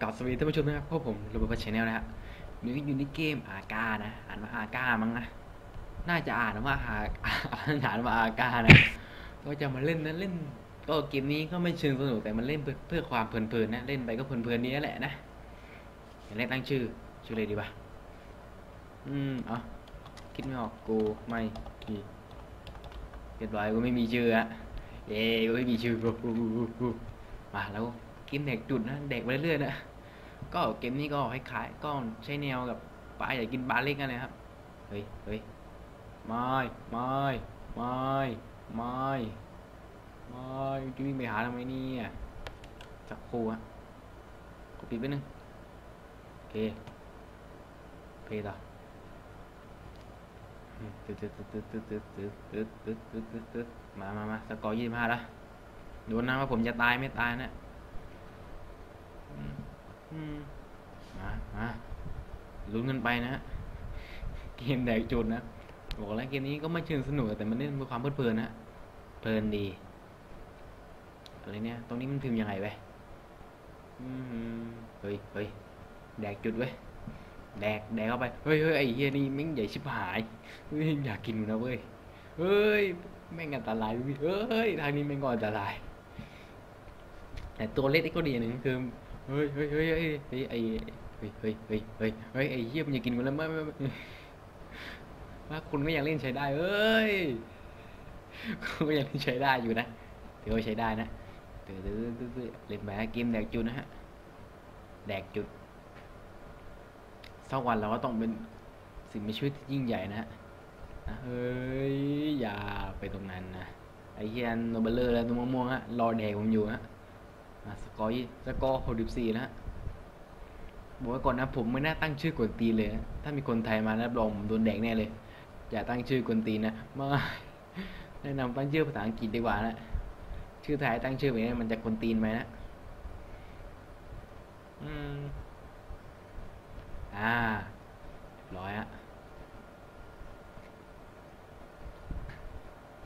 กับสวัสดีท่านผู้ชมนะครับพวกผมโรเบิร์ตชแนลนะฮะอยู่อยู่ในเกมอาก้านะอ่านว่าอาก้ามั้งนะน่าจะอ่านว่าอาอ่านว่าอาก้านะก็จะมาเล่นนะเล่น ก็เกมนี้ก็ไม่เชิงสนุกแต่มันเล่นเพื่อเพื่อความเพลินๆนะเล่นไปก็เพลินๆนี้แหละนะอย่างแรกตั้งชื่อชื่ออะไรดีปะอืมเอะคิดไม่ออกกูไม่มีเรียบร้อยกูไม่มีชื่ออะเย้กูไม่มีชื่อกูกูกูมาแล้ว เกมแดกจุดนะแดกไปเรื่อยๆนะก็เกมนี้ก็คล้ายๆก็ใช้แนวกับปลาอยากกินปลาเล็กกันเลยครับเฮ้ยเฮ้ยไม่ไม่ไม่ไม่ไม่จะวิ่งไปหาทำไมเนี่ยสักครู่อะกูปิดไปนึงโอเคเพย์ต่อตึ๊ดตึ๊ดตึ๊ดตึ๊ดตึ๊ดตึ๊ดตึ๊ดตึ๊ดตึ๊ดตึ๊ดตึ๊ดตึ๊ดมามามาสกอร์ยี่สิบห้าแล้วดูนะว่าผมจะตายไม่ตายนะ อืมมามาลุ้นกันไปนะฮะเกมแดกจุดนะบอกแล้วเกมนี้ก็ไม่เชิงสนุกแต่มันเล่นเพื่อความเพลิดเพลินนะเพลินดีอะไรเนี่ยตรงนี้มันพิมพ์ยังไงไปอืมเฮ้ยเฮ้ยแดกจุดเว้ยแดกแดกเข้าไปเฮ้ยเฮ้ยไอ้เฮียนี่แม่งใหญ่ชิบหายเฮ้ยอยากกินนะเว้ยเฮ้ยแม่งอันตรายเว้ยเฮ้ยทางนี้แม่งก็อันตรายแต่ตัวเล็กก็ดีอย่างหนึ่งคือ เฮ้ยเฮ้ยเฮ้ยเฮ้ยเฮ้ยไอ้เฮ้ยเฮ้ยเฮ้ยเฮ้ยเฮ้ยไอ้เฮียมอย่ากินกูแล้วไม่ไม่ไม่ว่าคุณก็ยังเล่นใช้ได้เอ้ยคุณก็ยังเล่นใช้ได้อยู่นะถือว่าใช้ได้นะเตื้อตื้อตื้อตื้อเล่นแบบเกมแดกจุดนะฮะแดกจุดสักวันเราก็ต้องเป็นสิ่งมีชีวิตที่ยิ่งใหญ่นะฮะเฮ้ยอย่าไปตรงนั้นนะไอ้เฮียนโนเบลเลอร์แล้วตัวม่วงๆฮะรอแดกผมอยู่ฮะ สกอร์ยี่สกอร์หกสิบสี่นะฮะบอกไว้ก่อนนะผมไม่น่าตั้งชื่อกวนตีเลยนะถ้ามีคนไทยมาแล้วรับรองผมโดนแดกแน่เลย อย่าตั้งชื่อกวนตีนะไม่แนะนำตั้งชื่อภาษาอังกฤษดีกว่านะชื่อไทยตั้งชื่อแบบนี้มันจะกวนตีนไหมนะอืมอ่าร้อยอะ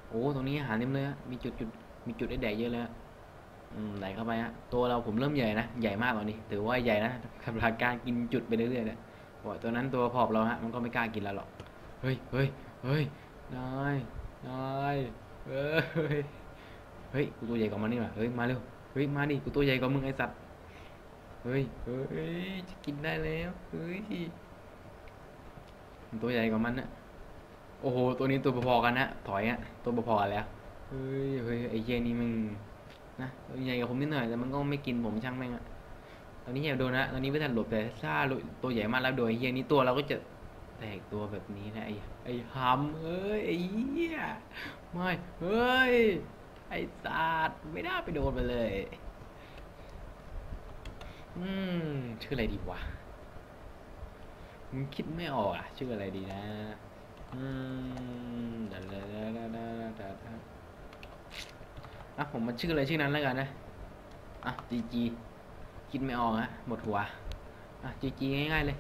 โอ้ตรงนี้อาหารเต็มเลยฮะมีจุดจุดมีจุดให้แดกเยอะเลยฮะ อืมไหลเข้าไปฮะตัวเราผมเริ่มใหญ่นะใหญ่มากตอนนี้ถือว่าใหญ่นะสำหรับการกินจุดไปเรื่อยๆเนี่ยโอ้ตัวนั้นตัวผอมเราฮะมันก็ไม่กล้ากินเราหรอกเฮ้ยเฮ้ยเฮ้ยนายนายเฮ้ยเฮ้ยกูตัวใหญ่กว่ามันนี่หว่าเฮ้ยมาเร็วเฮ้ยมาดิกูตัวใหญ่กว่ามึงไอ้สัตว์เฮ้ยเฮ้ยจะกินได้แล้วเฮ้ยตัวใหญ่กว่ามันนะโอ้โหตัวนี้ตัวพอๆกันนะถอยอะตัวพอๆแล้วเฮ้ยเฮ้ยไอ้เหี้นี่มัน นะใหญ่กับผมนิดหน่อยแต่มันก็ไม่กินผมช่างแม่งอะตอนนี้อย่าโดนนะตอนนี้ไม่ทันหลบแต่ถ้าตัวใหญ่มากแล้วโดนไอ้เหี้ยนี้ตัวเราก็จะแตกตัวแบบนี้นะไอ้ไอ้หำเอ้ยไอ้เหี้ยไม่เฮ้ยไอ้ศาสตว์ไม่น่าไปโดนมันเลย อืมชื่ออะไรดีวะมึงคิดไม่ออกอะชื่ออะไรดีนะ อืมดาดาดาดาดาดาดาดา อะผมมาชื่ออะไรชื่อนั้นแล้วกันนะอะจีจีคิดไม่ออกฮะหมดหัวอะจีจีง่ายๆเลย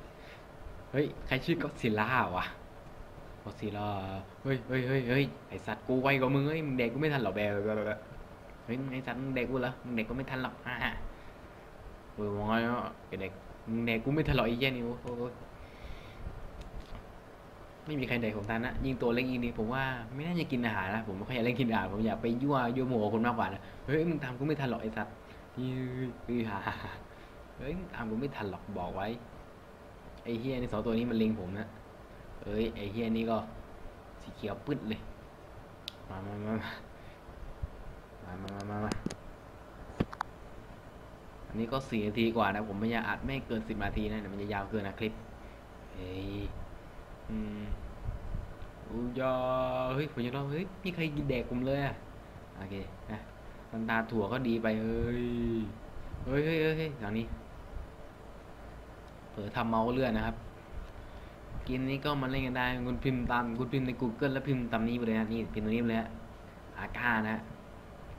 เฮ้ยใครชื่อก็ซิล่าวะก็ซิล่าเฮ้ยเฮ้ยเฮ้ยเฮ้ยไอสัตว์กูไวกว่ามึงเฮ้ยมึงเด็กกูไม่ทันหรอกแบบเฮ้ยไอสัตว์มึงเด็กกูเหรอมึงเด็กกูไม่ทันหรอกอ่าเออมองไงเนาะไอเด็กมึงเด็กกูไม่ทะเลาะไอ้แย่นี่โอ้โห ไม่มีใครเด็กผมทันนะยิ่งตัวเล็กยิ่งดีผมว่าไม่น่าจะกินอาหารนะผมไม่ค่อยอยากเล่นกินอาหารผมอยากไปยั่วยั่วโมโหคนมากกว่านะเฮ้ยมึงทำกูไม่ทันหรอกไอ้สัตว์ยืดยืดฮ่าเฮ้ยมึงทำกูไม่ทันหรอกบอกไว้ไอ้เฮียนี่สองตัวนี้มันเล็งผมนะเอ้ยไอ้เฮียนี่ก็สีเขียวปึ๊ดเลยมามามามามามามามาอันนี้ก็สี่นาทีกว่านะผมพยายามอัดไม่เกินสิบนาทีนะเดี๋ยวมันจะยาวเกินนะคลิปเฮ้ย อืมอู้ยเฮ้ยผมจะลองเฮ้ยมีใครกินแดกผมเลยอะโอเคนะน้ำตาถั่วก็ดีไปเฮ้ยเฮ้ยเฮ้ยเฮ้ยเฮ้ยอย่างนี้เผลอทำเมาส์เลื่อนนะครับ กินนี้ก็มาเล่นกันได้คุณพิมพ์ตามคุณพิมพ์ใน Google แล้วพิมพ์ตามนี้ไปเลยนะนี่พิมพ์ตรงนี้ไปเลยฮะอาก้านะ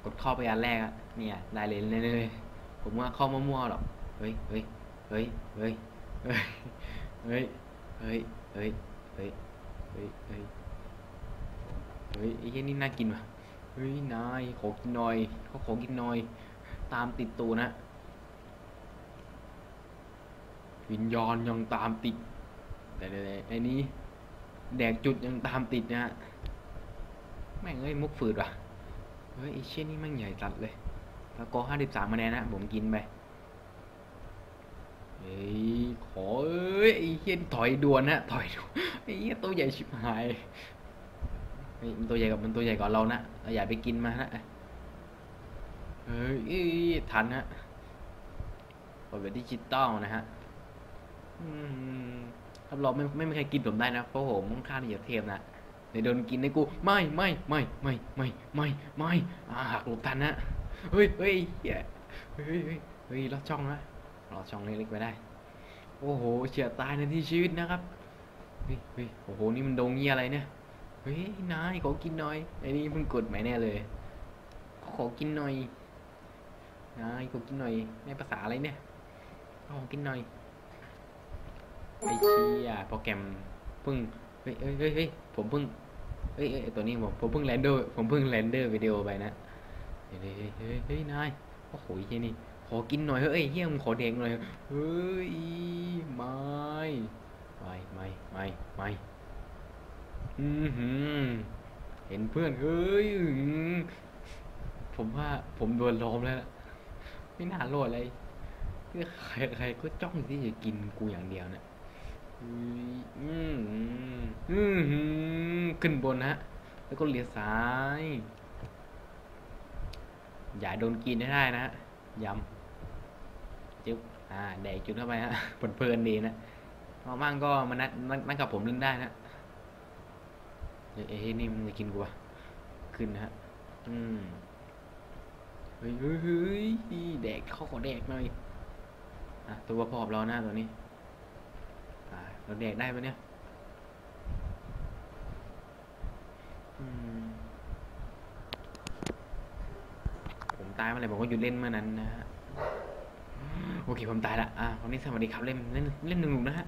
กดเข้าไปอันแรกอะเนี่ย ได้เลยเลยเลยผมว่าเข้ามั่วๆหรอกเฮ้ยเฮ้ยเฮ้ยเฮ้ยเฮ้ยเฮ้ยเฮ้ย เฮ้ย เฮ้ย เฮ้ย เฮ้ยไอ้เหี้ยนี่น่ากินว่ะ เฮ้ยนายขอกินหน่อยเขาขอกินหน่อย ตามติดตูนะ วิญญาณยังตามติด แต่ไอ้นี้แดกจุดยังตามติดนะฮะ แม่งเอ้ยมุกฝืดว่ะ เฮ้ยไอ้เชี่ยนี่แม่งใหญ่จัดเลยตะกอห้าสิบสามคะแนนนะ ผมกินไป เฮ้ยขอเอ้ยไอ้เฮียถอยด่วนนะถอยด่วนไอ้เฮียตัวใหญ่ชิบหายเฮ้มันตัวใหญ่กับมันตัวใหญ่กว่าเรานะเราอย่าไปกินมานะเฮ้ยทันนะเปิดเป็นดิจิตอลนะฮะอืมรับรองไม่ไม่มีใครกินผมได้นะเพราะผมค่อนข้างที่จะเทพนะเดี๋ยวโดนกินในกูไม่ไม่ไม่ไม่ไม่ไม่ไม่หักหลบทันนะเฮ้ยเฮ้ยเฮียเฮ้ยเฮ้ยเฮ้ยลอดช่องนะ ลอช่องเล็กๆไปได้ โอ้โหเฉียดตายในที่ชีวิตนะครับเฮ้ยเฮ้ยโอ้โหนี่มันดงเงี้ยอะไรเนี่ยเฮ้ยนายขอกินหน่อยไอ้นี่เพิ่งกดใหมแน่เลยขอกินหน่อยนายขอกินหน่อยในภาษาอะไรเนี่ยขอกินหน่อยไอ้เชี่ยโปรแกรมเพิ่งเฮ้ยเฮ้ยเฮ้ยผมเพิ่งเฮ้ยเฮ้ยตัวนี้ผมผมเพิ่งแรนเดอร์ผมเพิ่งแรนเดอร์วิดีโอไปนะเฮ้ยเฮ้ยเฮ้ยนายโอ้โหเฮียนี่ ขอกินหน่อยเฮ้ยเฮียมึงขอแดงหน่อยเฮ้ยไม่ไม่ไม่ไม่ไม่อือหือเห็นเพื่อนเฮ้ยผมว่าผมโดนล้อมแล้วล่ะไม่น่าโลดเลยคือใครใครก็จ้องที่จะกินกูอย่างเดียวเนี่ยอือหืออือหือขึ้นบนนะฮะ แล้วก็เลี้ยวซ้าย อย่าโดนกินให้ได้นะฮะย้ำ จึ๊บอ่าแดกจุดเข้าไปฮะเพลินดีนะว่างก็มานัดนัดนัดกับผมเล่นได้นะเอ้ยนี่มันจะกินกูวะขึ้นนะฮะอืมเฮ้ยเฮ้ยแดกเข้าขอแดกหน่อยอะตัวพอบเราหน้าตัวนี้อ่าเราแดกได้ปะเนี่ยผมตายเมื่อไหร่ผมก็หยุดเล่นเมื่อนั้นนะฮะ โอเคผมตายละอ่าวันนี้สวัสดีครับเล่นเล่นเล่นหนุกๆนะฮะ